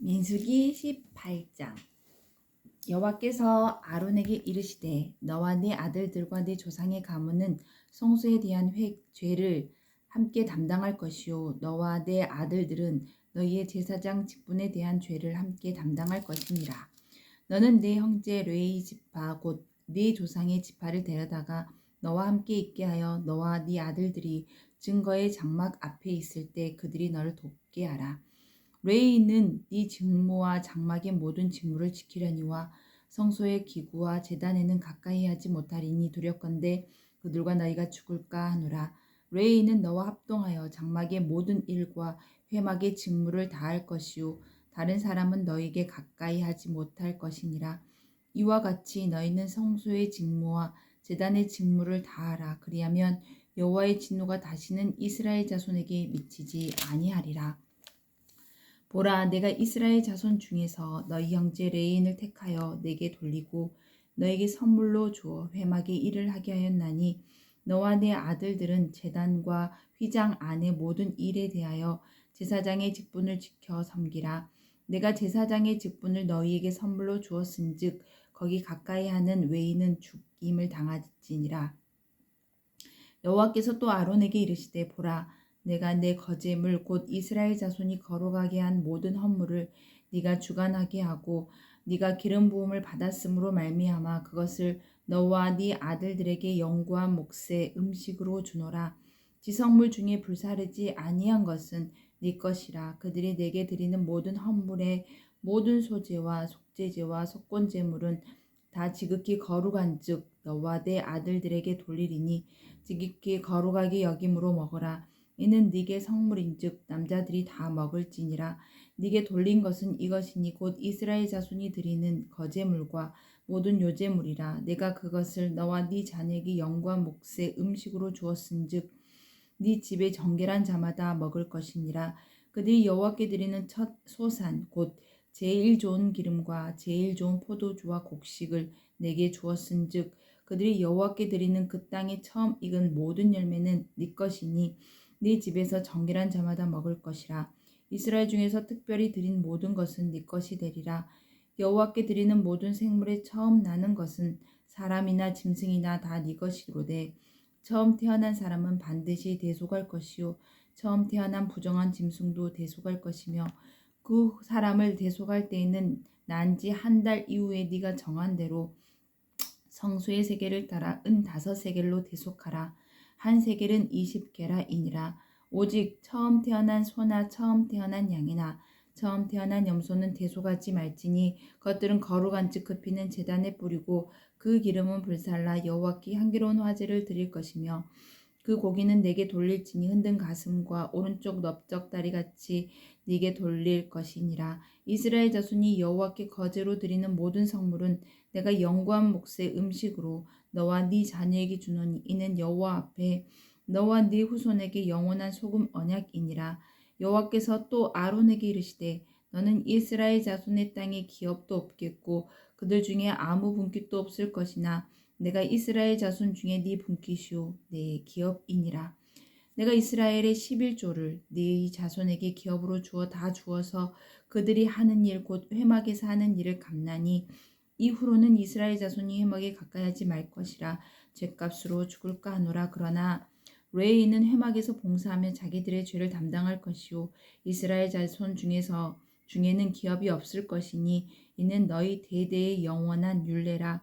민수기 18장. 여호와께서 아론에게 이르시되 너와 네 아들들과 네 조상의 가문은 성소에 대한 회, 죄를 함께 담당할 것이요 너와 네 아들들은 너희의 제사장 직분에 대한 죄를 함께 담당할 것이니라 너는 네 형제 레이 지파 곧 네 조상의 지파를 데려다가 너와 함께 있게 하여 너와 네 아들들이 증거의 장막 앞에 있을 때 그들이 너를 돕게 하라 레이는 네 직무와 장막의 모든 직무를 지키려니와 성소의 기구와 재단에는 가까이 하지 못하리니 두렵건대 그들과 너희가 죽을까 하노라. 레이는 너와 합동하여 장막의 모든 일과 회막의 직무를 다할 것이요 다른 사람은 너에게 가까이 하지 못할 것이니라. 이와 같이 너희는 성소의 직무와 재단의 직무를 다하라. 그리하면 여호와의 진노가 다시는 이스라엘 자손에게 미치지 아니하리라. 보라 내가 이스라엘 자손 중에서 너희 형제 레인을 택하여 내게 돌리고 너에게 선물로 주어 회막의 일을 하게 하였나니 너와 내 아들들은 재단과 휘장 안의 모든 일에 대하여 제사장의 직분을 지켜 섬기라. 내가 제사장의 직분을 너희에게 선물로 주었은즉 거기 가까이 하는 외인은 죽임을 당하지니라. 여호와께서 또 아론에게 이르시되 보라 내가 내 거제물 곧 이스라엘 자손이 걸어가게 한 모든 헌물을 네가 주관하게 하고 네가 기름 부음을 받았으므로 말미암아 그것을 너와 네 아들들에게 영구한 몫의 음식으로 주노라. 지성물 중에 불사르지 아니한 것은 네 것이라. 그들이 내게 드리는 모든 헌물의 모든 소재와 속죄제와 속건제물은 다 지극히 거룩한즉 너와 내 아들들에게 돌리리니 지극히 거룩하게 여김으로 먹어라 이는 네게 성물인즉 남자들이 다 먹을지니라. 네게 돌린 것은 이것이니 곧 이스라엘 자손이 드리는 거제물과 모든 요제물이라. 내가 그것을 너와 네 자녀에게 영구한 몫의 음식으로 주었은즉 네 집에 정결한 자마다 먹을 것이니라. 그들이 여호와께 드리는 첫 소산 곧 제일 좋은 기름과 제일 좋은 포도주와 곡식을 내게 주었은즉 그들이 여호와께 드리는 그 땅에 처음 익은 모든 열매는 네 것이니 네 집에서 정결한 자마다 먹을 것이라. 이스라엘 중에서 특별히 드린 모든 것은 네 것이 되리라. 여호와께 드리는 모든 생물의 처음 나는 것은 사람이나 짐승이나 다 네 것이로되 처음 태어난 사람은 반드시 대속할 것이요 처음 태어난 부정한 짐승도 대속할 것이며 그 사람을 대속할 때에는 난지 한 달 이후에 네가 정한 대로 성수의 세계를 따라 은 다섯 세겔로 대속하라 한 세겔은 20게라이니라. 오직 처음 태어난 소나 처음 태어난 양이나 처음 태어난 염소는 대속하지 말지니 그것들은 거룩한즉 그 피는 제단에 뿌리고 그 기름은 불살라 여호와께 향기로운 화제를 드릴 것이며 그 고기는 내게 돌릴지니 흔든 가슴과 오른쪽 넓적 다리 같이 네게 돌릴 것이니라. 이스라엘 자손이 여호와께 거제로 드리는 모든 성물은 내가 영구한 몫의 음식으로 너와 네 자녀에게 주노니 이는 여호와 앞에 너와 네 후손에게 영원한 소금 언약이니라. 여호와께서 또 아론에게 이르시되 너는 이스라엘 자손의 땅에 기업도 없겠고 그들 중에 아무 분깃도 없을 것이나 내가 이스라엘 자손 중에 네 분깃이요 내 기업이니라. 내가 이스라엘의 11조를 네 자손에게 기업으로 주어 다 주어서 그들이 하는 일 곧 회막에서 하는 일을 감나니 이후로는 이스라엘 자손이 회막에 가까이 하지 말 것이라 죄값으로 죽을까 하노라. 그러나 레이는 회막에서 봉사하며 자기들의 죄를 담당할 것이요? 이스라엘 자손 중에서 중에는 기업이 없을 것이니 이는 너희 대대의 영원한 율례라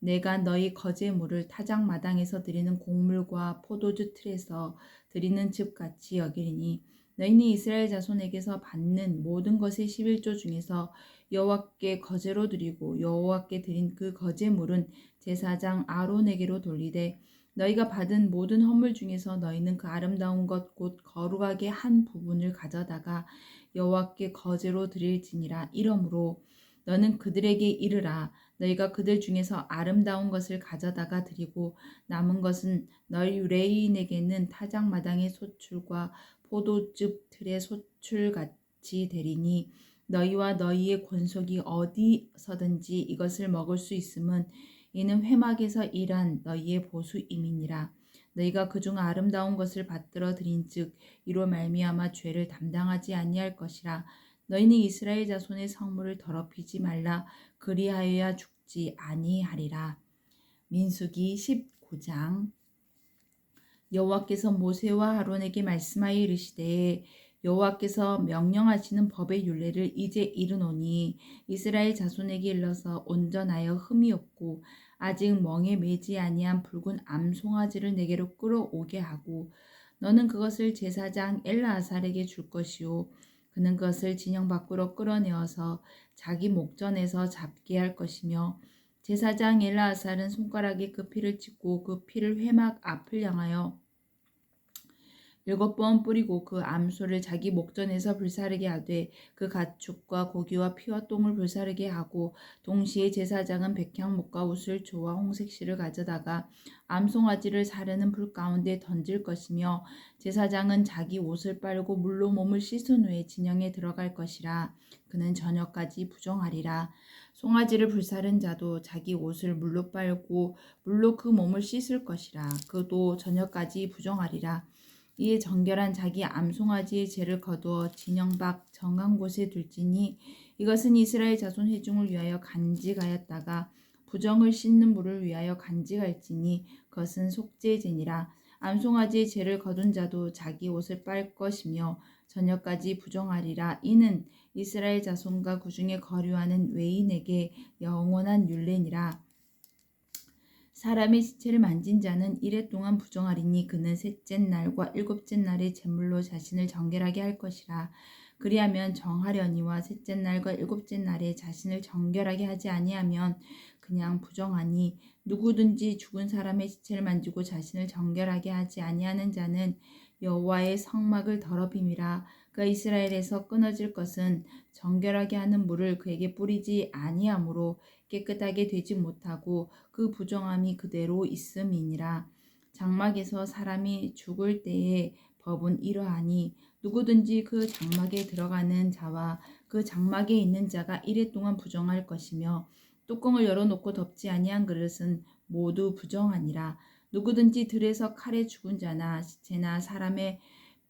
내가 너희 거제 물을 타작 마당에서 드리는 곡물과 포도주 틀에서 드리는 즙같이 여기리니 너희는 이스라엘 자손에게서 받는 모든 것의 11조 중에서 여호와께 거제로 드리고 여호와께 드린 그 거제물은 제사장 아론에게로 돌리되 너희가 받은 모든 헌물 중에서 너희는 그 아름다운 것 곧 거룩하게 한 부분을 가져다가 여호와께 거제로 드릴지니라. 이러므로 너는 그들에게 이르라 너희가 그들 중에서 아름다운 것을 가져다가 드리고 남은 것은 너희 유레인에게는 타작마당의 소출과 포도즙 틀의 소출 같이 되리니 너희와 너희의 권속이 어디서든지 이것을 먹을 수 있음은 이는 회막에서 일한 너희의 보수임이니라. 너희가 그중 아름다운 것을 받들어 드린즉 이로 말미암아 죄를 담당하지 아니할 것이라 너희는 이스라엘 자손의 성물을 더럽히지 말라. 그리하여야 죽지 아니하리라. 민수기 19장. 여호와께서 모세와 아론에게 말씀하여 이르시되 여호와께서 명령하시는 법의 율례를 이제 이르노니 이스라엘 자손에게 일러서 온전하여 흠이 없고 아직 멍에 매지 아니한 붉은 암송아지를 내게로 끌어오게 하고 너는 그것을 제사장 엘라아살에게 줄 것이요 그는 그것을 진영 밖으로 끌어내어서 자기 목전에서 잡게 할 것이며 제사장 엘라아살은 손가락에 그 피를 찍고 그 피를 회막 앞을 향하여 일곱 번 뿌리고 그 암소를 자기 목전에서 불사르게 하되 그 가축과 고기와 피와 똥을 불사르게 하고 동시에 제사장은 백향목과 우슬초와 홍색실을 가져다가 암송아지를 사르는 불 가운데 던질 것이며 제사장은 자기 옷을 빨고 물로 몸을 씻은 후에 진영에 들어갈 것이라. 그는 저녁까지 부정하리라. 송아지를 불사른 자도 자기 옷을 물로 빨고 물로 그 몸을 씻을 것이라. 그도 저녁까지 부정하리라 이에 정결한 자기 암송아지의 죄를 거두어 진영 밖 정한 곳에 둘지니 이것은 이스라엘 자손 회중을 위하여 간직하였다가 부정을 씻는 물을 위하여 간직할지니 그것은 속죄제니라. 암송아지의 죄를 거둔 자도 자기 옷을 빨 것이며 저녁까지 부정하리라. 이는 이스라엘 자손과 그중에 거류하는 외인에게 영원한 율례니라 사람의 시체를 만진 자는 이래 동안 부정하리니 그는 셋째 날과 일곱째 날에 제물로 자신을 정결하게 할 것이라. 그리하면 정하려니와 셋째 날과 일곱째 날에 자신을 정결하게 하지 아니하면 그냥 부정하니 누구든지 죽은 사람의 시체를 만지고 자신을 정결하게 하지 아니하는 자는 여호와의 성막을 더럽힘이라 그 이스라엘에서 끊어질 것은 정결하게 하는 물을 그에게 뿌리지 아니하므로 깨끗하게 되지 못하고 그 부정함이 그대로 있음이니라. 장막에서 사람이 죽을 때의 법은 이러하니 누구든지 그 장막에 들어가는 자와 그 장막에 있는 자가 이래 동안 부정할 것이며 뚜껑을 열어놓고 덮지 아니한 그릇은 모두 부정하니라. 누구든지 들에서 칼에 죽은 자나 시체나 사람의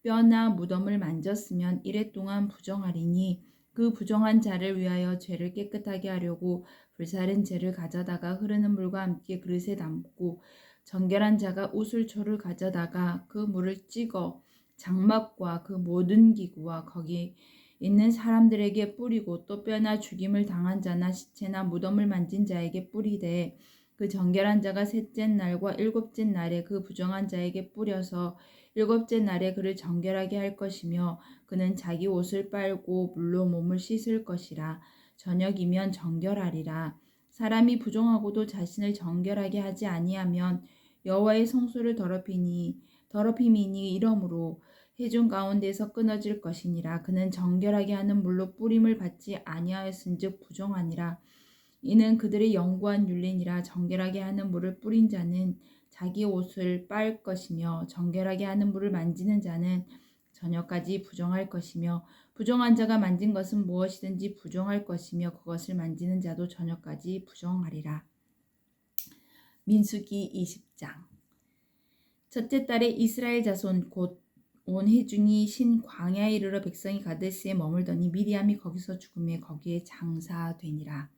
뼈나 무덤을 만졌으면 이래 동안 부정하리니 그 부정한 자를 위하여 죄를 깨끗하게 하려고 불사른 재를 가져다가 흐르는 물과 함께 그릇에 담고 정결한 자가 우슬초를 가져다가 그 물을 찍어 장막과 그 모든 기구와 거기 있는 사람들에게 뿌리고 또 뼈나 죽임을 당한 자나 시체나 무덤을 만진 자에게 뿌리되 그 정결한 자가 셋째 날과 일곱째 날에 그 부정한 자에게 뿌려서 일곱째 날에 그를 정결하게 할 것이며 그는 자기 옷을 빨고 물로 몸을 씻을 것이라. 저녁이면 정결하리라. 사람이 부정하고도 자신을 정결하게 하지 아니하면 여호와의 성소를 더럽히니 더럽힘이니 이러므로 해중 가운데서 끊어질 것이니라. 그는 정결하게 하는 물로 뿌림을 받지 아니하였은즉 부정하니라. 이는 그들의 영구한 율례니라. 정결하게 하는 물을 뿌린 자는 자기 옷을 빨 것이며 정결하게 하는 물을 만지는 자는 저녁까지 부정할 것이며 부정한 자가 만진 것은 무엇이든지 부정할 것이며 그것을 만지는 자도 저녁까지 부정하리라. 민수기 20장 첫째 달에 이스라엘 자손 곧온 해중이 신 광야에 이르러 백성이 가데스에 머물더니 미리암이 거기서 죽음에 거기에 장사되니라.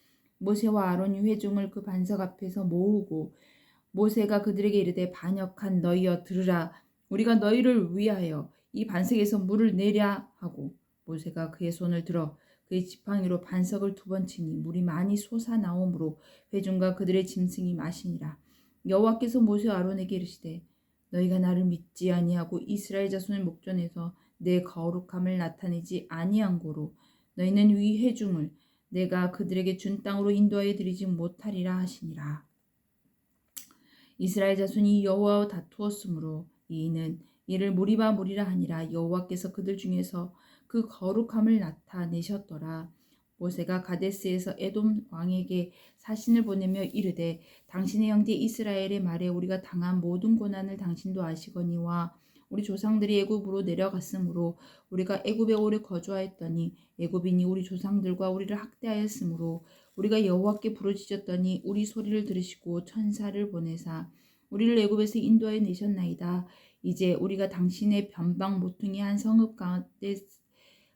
모세와 아론이 회중을 그 반석 앞에서 모으고 모세가 그들에게 이르되 반역한 너희여 들으라. 우리가 너희를 위하여 이 반석에서 물을 내랴 하고 모세가 그의 손을 들어 그의 지팡이로 반석을 두 번 치니 물이 많이 솟아 나오므로 회중과 그들의 짐승이 마시니라. 여호와께서 모세와 아론에게 이르시되 너희가 나를 믿지 아니하고 이스라엘 자손의 목전에서 내 거룩함을 나타내지 아니한 고로 너희는 위 회중을 내가 그들에게 준 땅으로 인도하여 드리지 못하리라 하시니라. 이스라엘 자손이 여호와와 다투었으므로 이는 이를 무리바 무리라 하니라. 여호와께서 그들 중에서 그 거룩함을 나타내셨더라. 모세가 가데스에서 에돔 왕에게 사신을 보내며 이르되 당신의 형제 이스라엘의 말에 우리가 당한 모든 고난을 당신도 아시거니와 우리 조상들이 애굽으로 내려갔으므로 우리가 애굽에 오래 거주하였더니 애굽인이 우리 조상들과 우리를 학대하였으므로 우리가 여호와께 부르짖었더니 우리 소리를 들으시고 천사를 보내사 우리를 애굽에서 인도하여 내셨나이다. 이제 우리가 당신의 변방 모퉁이 한 성읍 가운데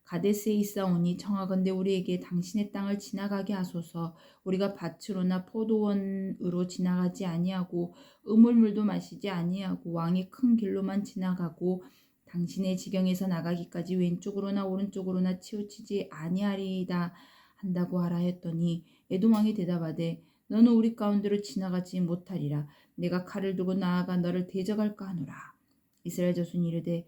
가데스에 있사오니 청하건대 우리에게 당신의 땅을 지나가게 하소서. 우리가 밭으로나 포도원으로 지나가지 아니하고 우물물도 마시지 아니하고 왕의 큰 길로만 지나가고 당신의 지경에서 나가기까지 왼쪽으로나 오른쪽으로나 치우치지 아니하리이다 한다고 하라 했더니 에돔 왕이 대답하되 너는 우리 가운데로 지나가지 못하리라. 내가 칼을 두고 나아가 너를 대적할까 하노라. 이스라엘 자손이 이르되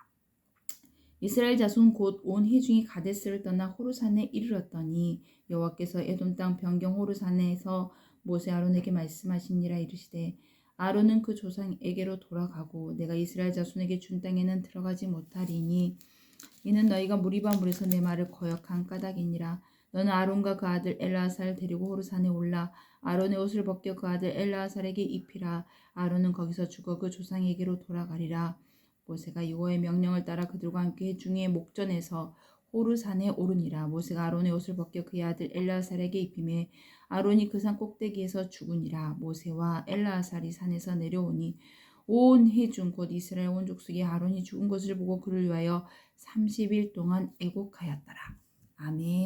이스라엘 자손 곧 온 회중이 가데스를 떠나 호르산에 이르렀더니 여호와께서 에돔 땅 변경 호르산에서 모세 아론에게 말씀하시니라 이르시되 아론은 그 조상에게로 돌아가고 내가 이스라엘 자손에게 준 땅에는 들어가지 못하리니 이는 너희가 무리바 물에서 내 말을 거역한 까닭이니라. 너는 아론과 그 아들 엘라살을 데리고 호르산에 올라 아론의 옷을 벗겨 그 아들 엘라살에게 입히라. 아론은 거기서 죽어 그 조상에게로 돌아가리라 모세가 여호와의 명령을 따라 그들과 함께 중의 목전에서 호르산에 오르니라. 모세가 아론의 옷을 벗겨 그의 아들 엘라살에게 입히매 아론이 그 산 꼭대기에서 죽으니라. 모세와 엘라살이 산에서 내려오니 온 회중 곧 이스라엘 온 족속이 아론이 죽은 것을 보고 그를 위하여 30일 동안 애곡하였더라. 아멘